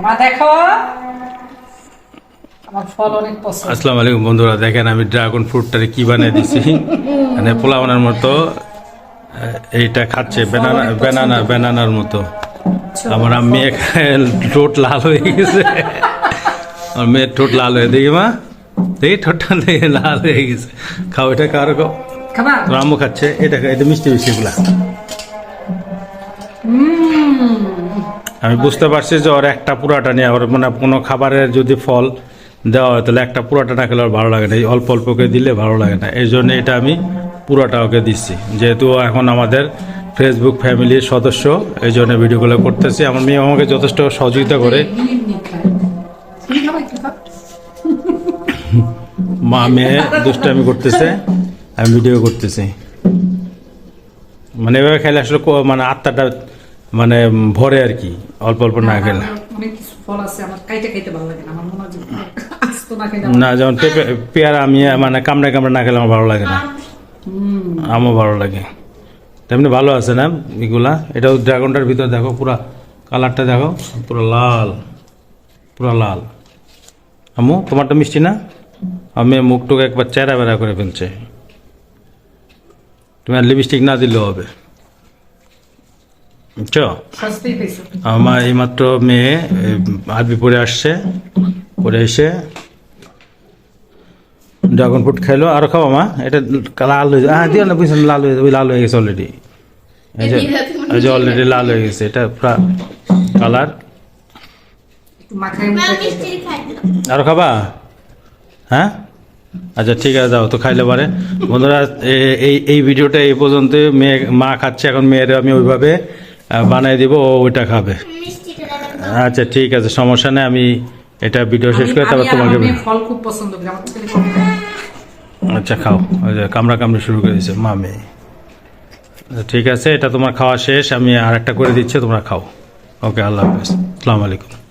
মা দেখো। আমার ফল অনেক পছন্দ। আসসালামু আলাইকুম বন্ধুরা দেখেন আমি ড্রাগন ফ্রুটটারে কি বানিয়ে দিছি। মানে পোলাওয়ানের মতো এইটা খাচ্ছে বেনানা বেনানা বেনানার মতো। আমার মেয়ে ঠোঁট লাল হয়ে গেছে। আমার মেয়ের ঠোঁট লাল হয়ে দেখি মা দেখি ঠোঁটটা লাল হয়ে গেছে। খাও এটা কারও খাবা আম্মু খাচ্ছে এটা এটা মিষ্টি মিষ্টি এগুলা। আমি বুঝতে পারছি যে ওর একটা পুরাটা নিয়ে ওর মানে কোনো খাবারের যদি ফল দেওয়া হয়, তাহলে একটা পুরাটা না খেলে ওর ভালো লাগে না। এই অল্প অল্প করে দিলে ভালো লাগে না। এই জন্য এটা আমি পুরাটা ওকে দিচ্ছি। যেহেতু এখন আমাদের ফেসবুক ফ্যামিলির সদস্য, এই জন্য ভিডিওগুলো করতেছি। আমার মেয়ে আমাকে যথেষ্ট সহযোগিতা করে। মা মেয়ে দুষ্টামি করতেছে, আমি ভিডিও করতেছি। মানে এভাবে খেলে আসলে মানে আত্মাটা মানে ভরে আর কি অল্প অল্প না লাগে না যেমন পেয়ারা আমি মানে কামড়ে কামড়ে না খেলে আমার ভালো লাগে না। আমার ভালো লাগে। তেমনি ভালো আছে না এগুলা? এটাও ড্রাগনটার ভিতর দেখো পুরা কালারটা দেখো পুরো লাল পুরো লাল। আমু তোমারটা মিষ্টি না? আমি মুখটুক একবার চেরা বেড়া করে ফেলছে। তুমি আর লিপস্টিক না দিলেও হবে। আমার এইমাত্র মেয়ে আরবি পড়ে আসছে পড়ে এসে ড্রাগন ফ্রুট খাইলো। আরও খাব মা এটা লাল হয়ে হ্যাঁ দিও না বুঝছেন লাল হয়ে লাল হয়ে গেছে অলরেডি এই যে অলরেডি লাল হয়ে গেছে এটা পুরা কালার। আরও খাবা? হ্যাঁ? আচ্ছা ঠিক আছে যাও তো খাইলে পারে। বন্ধুরা এ- এই এই ভিডিওটা এই পর্যন্ত মেয়ে মা খাচ্ছে এখন মেয়ের আমি ওইভাবে বানাই দিব ও ওইটা খাবে। আচ্ছা ঠিক আছে সমস্যা নেই আমি এটা ভিডিও শেষ করে তারপর তোমাকে ফল খুব পছন্দ করি আমার। আচ্ছা খাও। কামড়া কামড়ি শুরু করে দিয়েছে মা মেয়ে আচ্ছা, ঠিক আছে এটা তোমার খাওয়া শেষ আমি আর একটা করে দিচ্ছি তোমরা খাও। ওকে আল্লাহ হাফেজ। আসসালামু আলাইকুম।